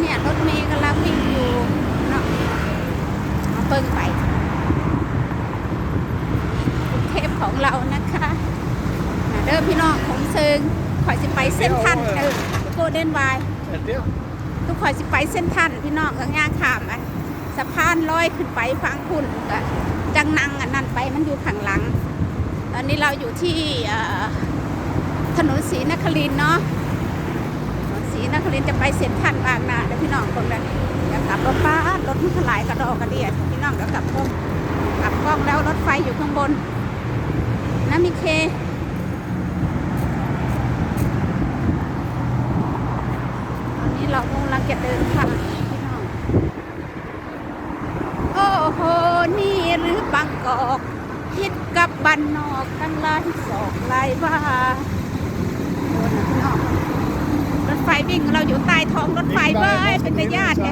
เนี่ยรถเมย์กำลังวิ่งอยู่เนาะมาเปิ้งไปกรุงเทพของเรานะคะเดิมพี่น้องของเซิงข่อยสิไปเส้นทันเออโกเดนวายทุกข่อยสิไปเส้นทันพี่น้องข้าง่างขามอะสะพานลอยขึ้นไปฟังคุณก็จังนังอะนั่นไปมันอยู่ข้างหลัง ตอนนี้เราอยู่ที่ถนนศรีนครินเนาะ ศรีนครินจะไปเส้นทันบางนาเด้อพี่น้องคนละอยากกลับรถป้ารถมันถลายกระดอกกระเดียดพี่น้องเดี๋ยวกลับกล้องกลับกล้องแล้วรถไฟอยู่ข้างบนนะมิเคตอนนี้เรากำลังจะเดินทางพี่น้องโอ้โหนี่หรือบางกอกคิดกับบ้านนอกทั้งลายสองลายว่าโอ้นะพี่น้องรถไฟ วิ่งเราอยู่ใต้ท้องรถไฟเว้ยเป็นญาติไง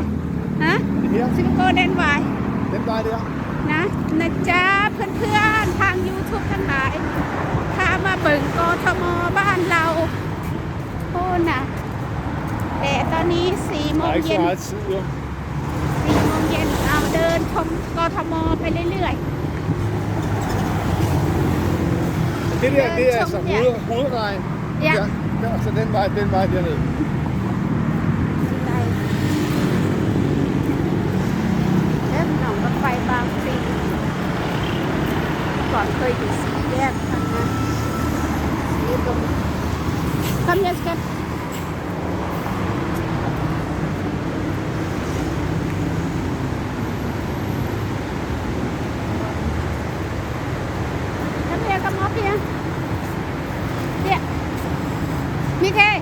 ฮะ Hier? ซิมโกเดนไว Den var det, ja. นะนะจ๊ะเพื่อนๆ ทาง YouTube ทั้งหลายพามาเบิ่งกทมบ้านเราโอ้นะแต่ตอนนี้สี่โม Der ง er ikke เย็น så meget tid, jo. สี่โมงเย็นเอาเดินชมกทมไปเรื่อย Det der, det er Tung, altså ja. hoved, hovedvejen. Ja. Der, så den vej, den vej dernede. ๆไปเอ๊ะหนองรถไฟ บางพลีก่อนเคยอยู่สีแยกทางนั้นสีตรงคำยัสกัน Come here, come up here. Here. Mickey.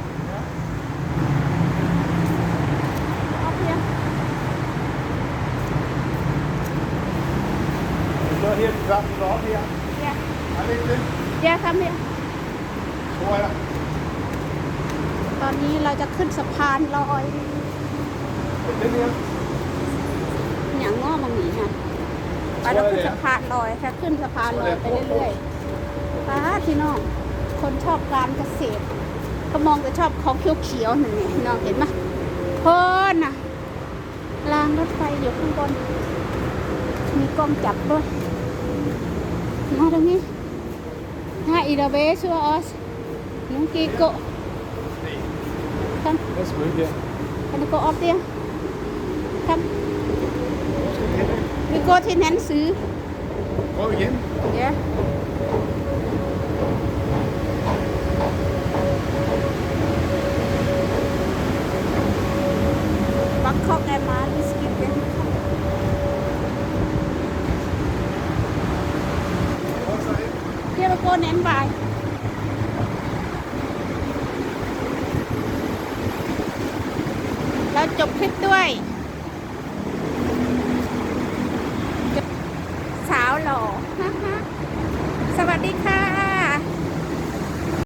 Up here. Så her, vi sammen går op her. Yeah. Har vi ikke det? Yeah, come here. Tror jeg. ตอนนี้เราจะขึ้นสะพานลอย Den her. อย่างง้อมังหนีนะไปเราขึ้นสะพานลอยแค่ขึ้นสะพานลอยไปเรื่อยๆป้าที่น้อง คนชอบการเกษตร ก็มองแต่ชอบของเขียวๆหนึ่งนี่น้องเห็นไหมเพิ่นน่ะรางรถไฟอยู่ข้างบน มีกล้องจับด้วย มาตรงนี้ถ้าอีดาเบชัวออสนุงกีโกคัน Hvad skal vi ikke her? คันโกออฟเตียคัน Skal vi hen? วิโกที่แนนซื้อ Prøv igen. เดี๋ยวบังคอกแอร์มาลิสกิเตน Prøv så ind. ก็เน้นไปแล้วจบคลิปด้วย